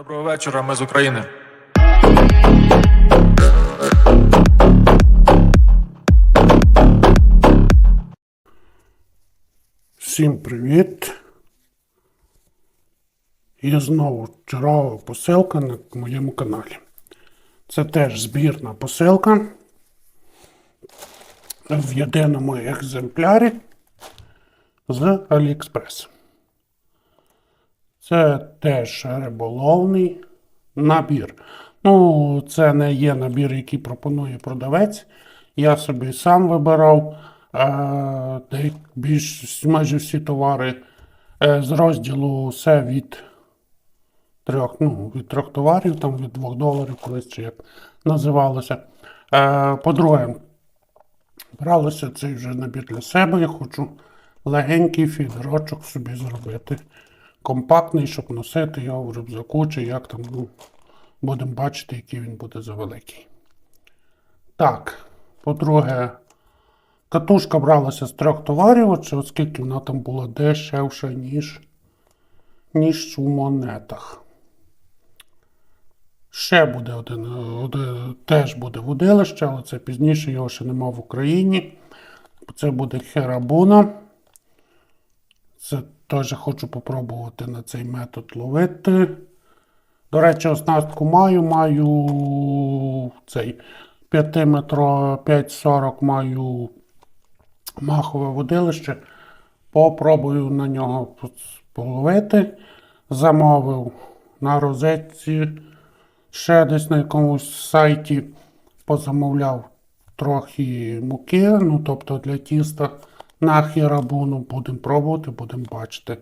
Доброго вечора, ми з України. Всім привіт! І знову чергова посилка на моєму каналі. Це теж збірна посилка в єдиному екземплярі з AliExpress. Це теж риболовний набір. Ну, це не є набір, який пропонує продавець. Я собі сам вибирав е, більш майже всі товари е, з розділу все від трьох, ну, від трьох товарів, там від двох доларів колись чи як називалося. Е, по-друге, бралося цей вже набір для себе. Я хочу легенький фідерочок собі зробити. Компактний, щоб носити його в рюкзаку, чи як там, ну, будемо бачити, який він буде завеликий. Так, по-друге, катушка бралася з трьох товарів, оскільки вона там була дешевша, ніж, ніж у монетах. Ще буде один, один теж буде водилище, але це пізніше його ще нема в Україні. Це буде Херабуна. Це теж хочу попробувати на цей метод ловити. До речі, оснастку маю, маю цей 5 метро 5,40 маю махове водилище. Попробую на нього половити. Замовив на розетці. Ще десь на якомусь сайті позамовляв трохи муки, ну тобто для тіста на хірабуну. Будемо пробувати, будемо бачити,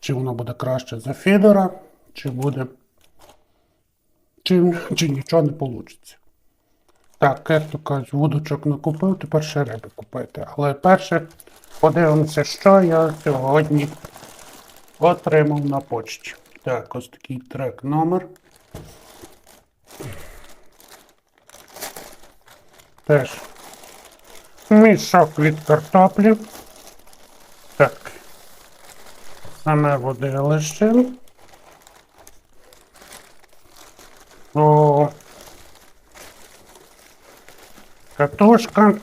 чи воно буде краще за фідера, чи буде. Чи, чи нічого не вийде. Так, як то кажуть, вудочок накупив, тепер ще риби купити. Але перше подивимося, що я сьогодні отримав на почті. Так, ось такий трек номер. Теж мішок від картоплі. Так. Саме водилище. О, катушка.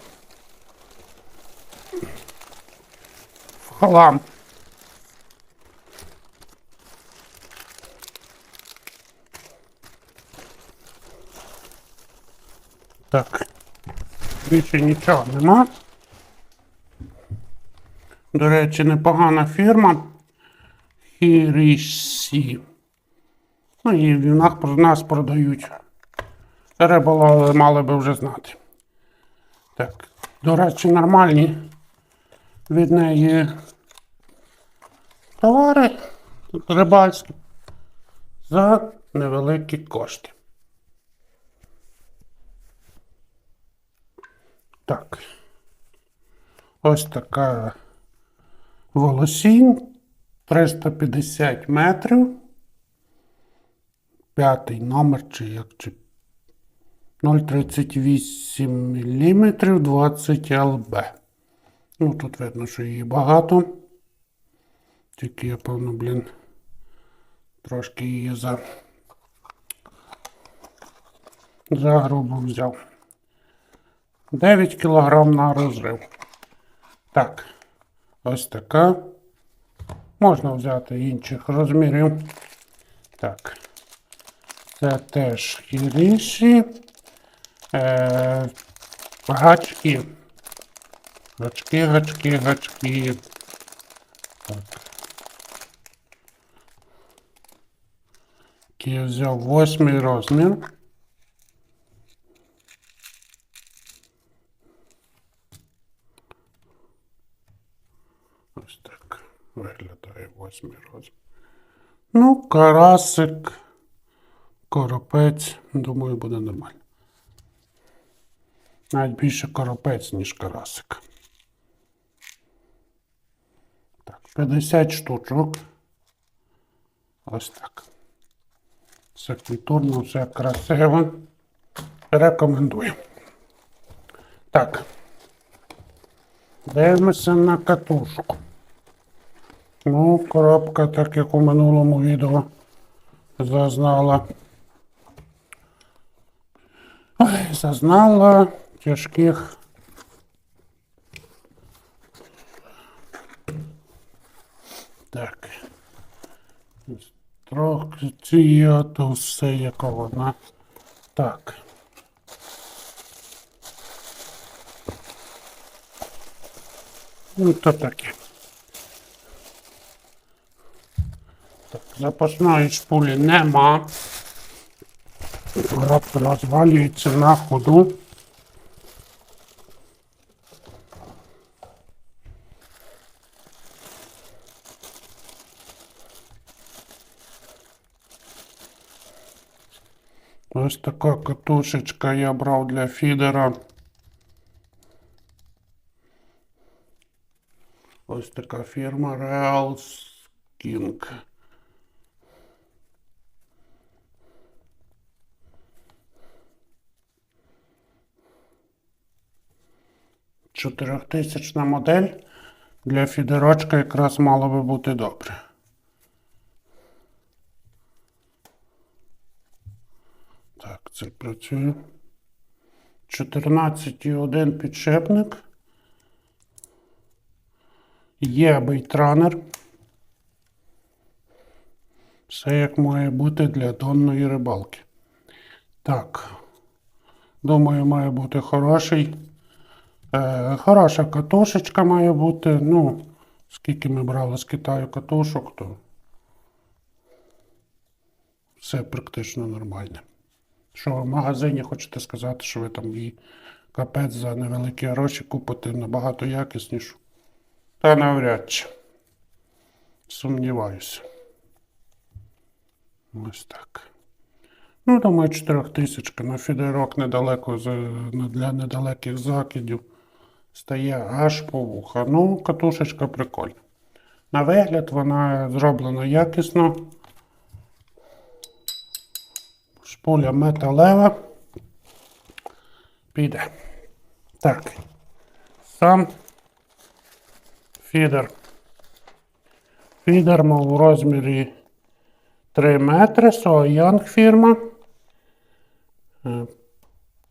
В хлам. Так. Більше нічого нема. До речі, непогана фірма. Хіріші. Ну і в нас, нас продають. Риболови мали би вже знати. Так. До речі, нормальні від неї товари рибальські за невеликі кошти. Так. Ось така волосінь. 350 метрів. П'ятий номер, чи як чи 0,38 мм 20 ЛБ. Ну, тут видно, що її багато. Тільки я, певно, блін, трошки її за, за грубо взяв. 9 кг на розрив. Так, ось така. Можна взяти інших розмірів. Так. Це теж хіріші. Е, гачки. Гачки, гачки, гачки. Так. Я взяв восьмий розмір. Ось так виглядає восьмий розмір. Ну, карасик, коропець, думаю, буде нормально. Навіть більше коропець, ніж карасик. Так, 50 штучок. Ось так. Все культурно, все красиво. Рекомендую. Так. Дивимося на катушку. Ну, коробка, так як у минулому відео, зазнала. Ой, зазнала тяжких. Так. Інструкція, то все яка вона. Так. Ну, то таке. Запасної шпулі нема. Коробка розвалюється на ходу. Ось така катушечка я брав для фідера. Ось така фірма Real King. Чотирьохтисячна модель для фідерочка якраз мало би бути добре. Так, це працює. 14,1 підшипник. Є бейтранер. Все як має бути для донної рибалки. Так. Думаю, має бути хороший. Е, хороша катушечка має бути. Ну, скільки ми брали з Китаю катушок, то все практично нормальне. Що в магазині хочете сказати, що ви там її капець за невеликі гроші купите набагато якіснішу. Та навряд чи. Сумніваюся. Ось так. Ну, думаю, 4000 на фідерок недалеко для недалеких закидів стає аж по вуха. Ну, катушечка прикольна. На вигляд вона зроблена якісно. Шпуля металева. Піде. Так. Сам фідер. Фідер мав у розмірі 3 метри. Соянг фірма.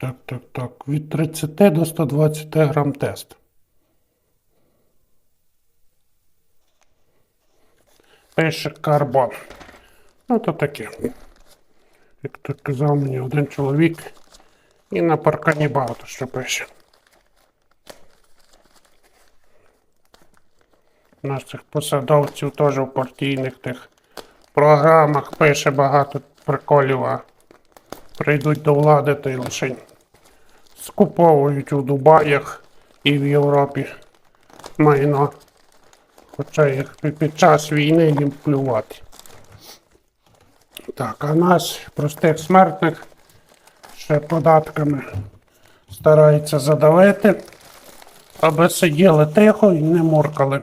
Так, так, так. Від 30 до 120 грам тест. Пише карбон. Ну, то таке. Як то казав мені один чоловік, і на паркані багато що пише. Цих посадовців теж в партійних тих програмах пише багато приколів, а прийдуть до влади та й лише скуповують у Дубаях і в Європі майно. Хоча їх під час війни їм плювати. Так, а нас, простих смертних, ще податками стараються задавити, аби сиділи тихо і не муркали.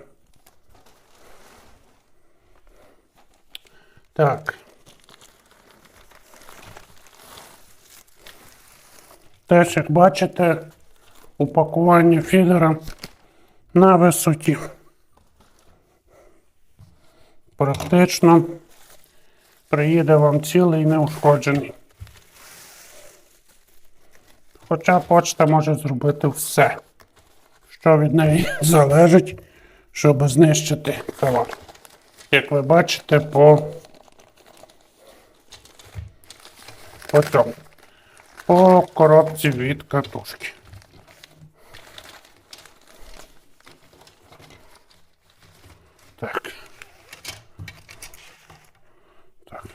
Так. Теж, як бачите, упакування фідера на висоті. Практично приїде вам цілий неушкоджений. Хоча почта може зробити все, що від неї залежить, щоб знищити товар. Як ви бачите, по, по цьому. По коробці від катушки. Так. Так.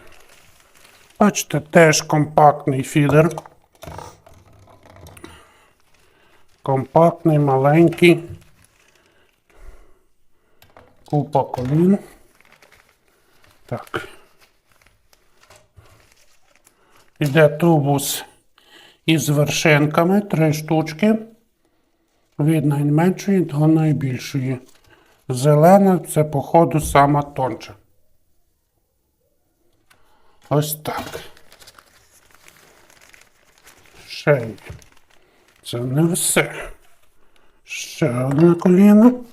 Бачите, теж компактний фідер. Компактний, маленький. Купа колін. Так. Іде тубус із вершинками, три штучки. Від найменшої до найбільшої. Зелена це, походу, сама тонша. Ось так. Ще є. Це не все. Ще одне коліно.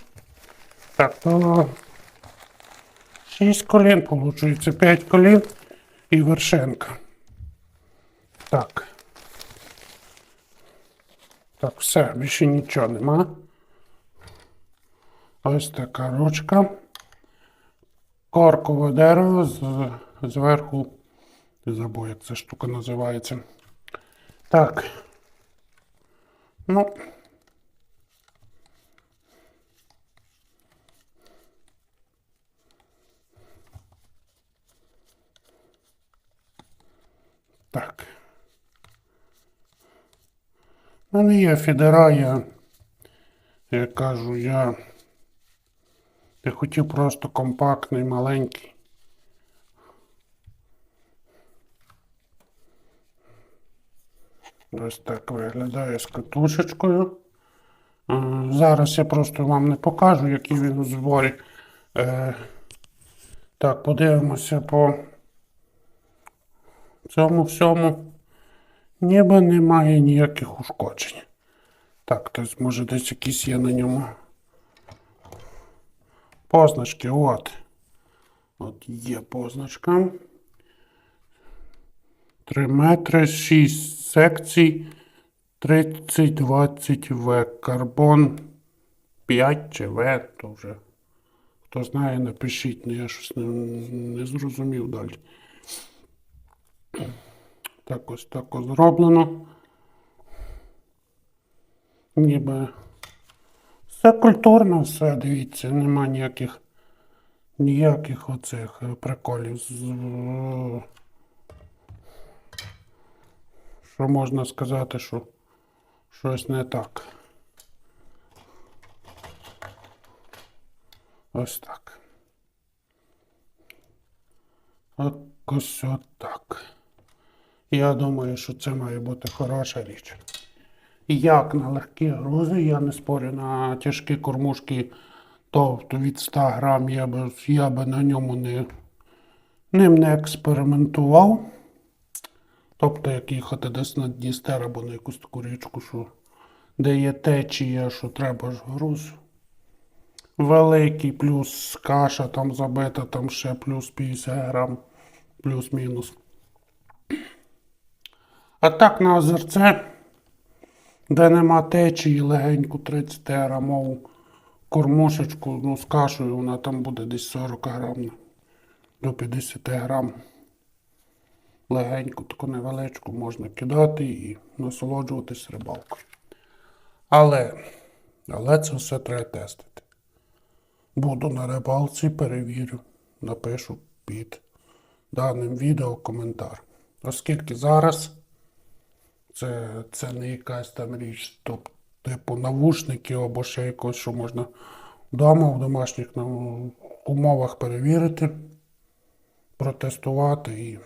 Так, то шість колін, получається п'ять колін і вершинка. Так. Так, все, більше нічого нема. Ось така ручка. Коркове дерево з, зверху. Забув, як ця штука називається. Так. Ну. Так. У мене є фідера, я, я кажу, я, я хотів просто компактний, маленький. Ось так виглядає з катушечкою. Е, Зараз я просто вам не покажу, який він у зборі. Е, Так, подивимося по цьому всьому. Ніби немає ніяких ушкоджень. Так, тобто, може десь якісь є на ньому. Позначки, от. От є позначка. 3 метри, 6 секцій, 30-20 В. Карбон 5 чи В, то вже. Хто знає, напишіть, ну я щось не, не зрозумів далі. Так ось так ось зроблено. Ніби все культурно, все, дивіться, нема ніяких ніяких оцих е, приколів. Що можна сказати, що щось не так. Ось так. От ось отак. Я думаю, що це має бути хороша річ. Як на легкі грузи, я не спорю на тяжкі кормушки, то від 100 грам я би, я би на ньому не, ним не експериментував. Тобто, як їхати десь на Дністер або на якусь таку річку, що, де є течія, що треба ж груз. Великий плюс каша там забита, там ще плюс 50 грам, плюс-мінус. А так на озерце, де нема течії, легеньку 30 грамову кормушечку, ну з кашею вона там буде десь 40 грам до 50 грам. Легеньку, таку невеличку можна кидати і насолоджуватись рибалкою. Але, але це все треба тестити. Буду на рибалці, перевірю, напишу під даним відео коментар. Оскільки зараз це, це не якась там річ, тобто, типу навушники або ще якось, що можна вдома в домашніх ну, умовах перевірити, протестувати і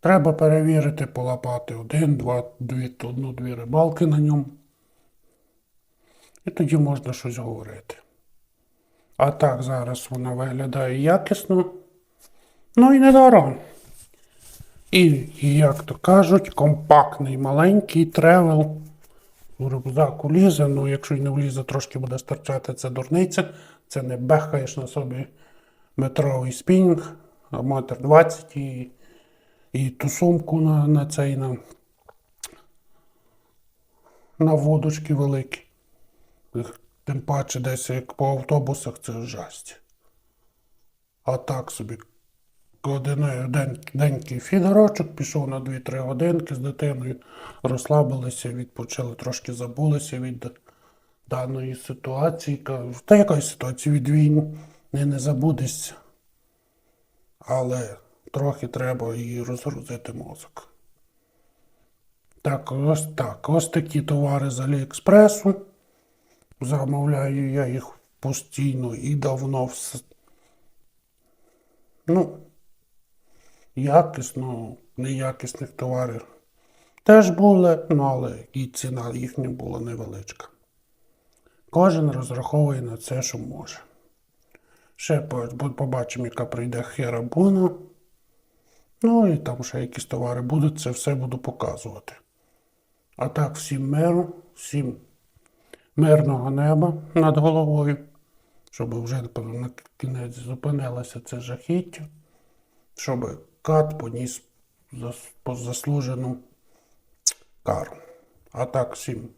треба перевірити, полапати один, два, дві, одну-дві рибалки на ньому. І тоді можна щось говорити. А так зараз вона виглядає якісно. Ну і недорого. І, як то кажуть, компактний маленький тревел. У рюкзаку лізе, ну якщо й не влізе, трошки буде стирчати, це дурниця. Це не бехаєш на собі метровий спінінг, метр 20 і, і ту сумку на, на цей на, на водочки великі. Тим паче десь як по автобусах це жасть. А так собі годиною денький фідерочок, пішов на 2-3 годинки з дитиною, розслабилися, відпочили, трошки забулися від даної ситуації. Та якої ситуації від війни не, не забудешся. Але трохи треба і розгрузити мозок. Так, ось так. Ось такі товари з Аліекспресу. Замовляю я їх постійно і давно. Ну, якісно, неякісних товарів теж були, ну, але і ціна їхня була невеличка. Кожен розраховує на це, що може. Ще побачимо, яка прийде херабуна. Ну і там ще якісь товари будуть, це все буду показувати. А так, всім миру, всім мирного неба над головою, щоб вже на кінець зупинилося це жахіття, щоб кат поніс по- заслужену кару. А так, всім,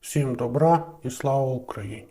всім добра і слава Україні!